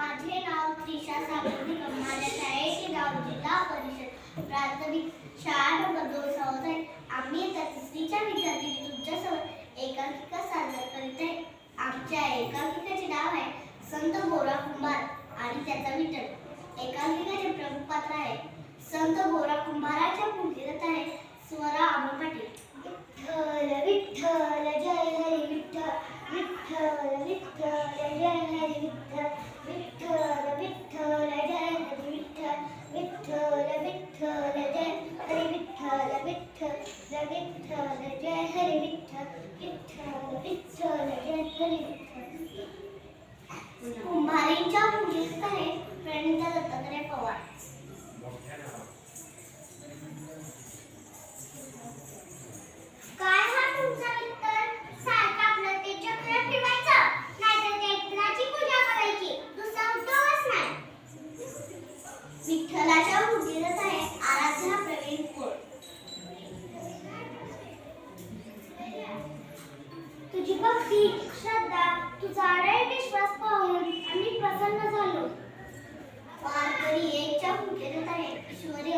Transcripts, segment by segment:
माझे नाव त्रिशा सागरनी माझ्या शाळेचे नाव जिल्हा परिषद प्राथमिक शाळा नंबर दोन आहे. आम्ही आता तिसरीच्या विद्यार्थी तुमच्यासमोर एकांकिका सादर करीत आहे. आमच्या एकांकिकाचे नाव आहे संत गोरा कुंभार आणि त्याचा विठ्ठल. एकांकिकाचे प्रमुख पात्र आहे संत गोरा कुंभाराच्या पूजेत आहे. कुंभारीच्या पवार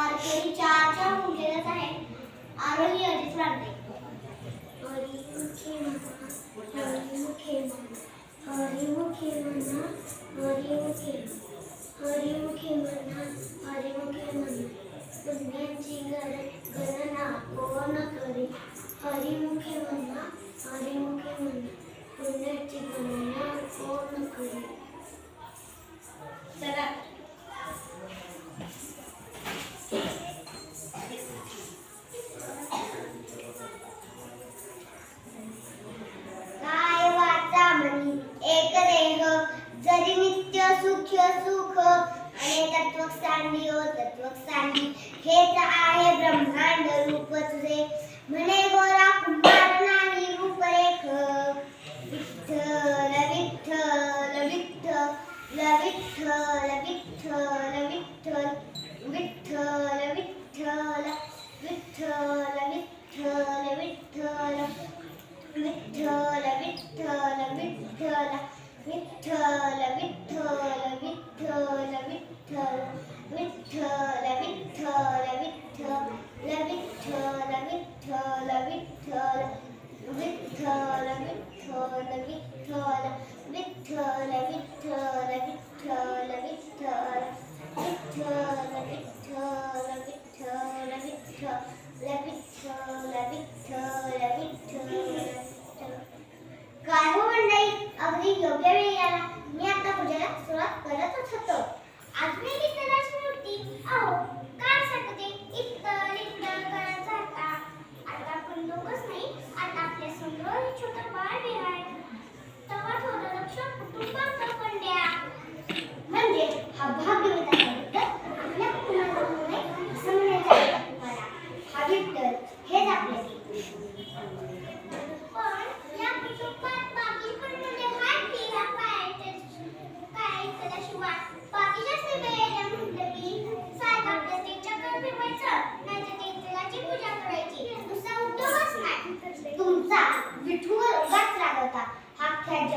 और कोई चार चार मुझे जात आहे आरोग्य अधिक राहते हरिमुखे म्हणा हरिमुखे हरिमुखे म्हणा हरिमुखे म्हणा पुण्याची गण गणना कोण करी। हरिमुखे म्हणा तत्व सांडी ओ तत्व सांडी हेच आहे ब्रह्मांड रूप तुझे म्हणे गोरा कुंभार नाही रूपरेख विठ्ठल विठ्ठल विठ्ठल विठ्ठल विठ्ठल विठ्ठल विठ्ठल विठ्ठल विठ्ठल विठ्ठल विठ्ठल विठ्ठल विठ्ठल विठ्ठल विठ्ठल विठ्ठल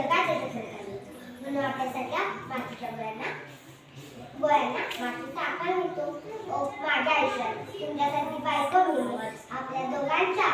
करतात म्हणून आपल्यासारख्या मातीच्या गोळ्यांना गोळ्यांना मातीचा आकार मिळतो माझ्या आयुष्यात तुमच्यासारखी बायको मिळून आपल्या दोघांच्या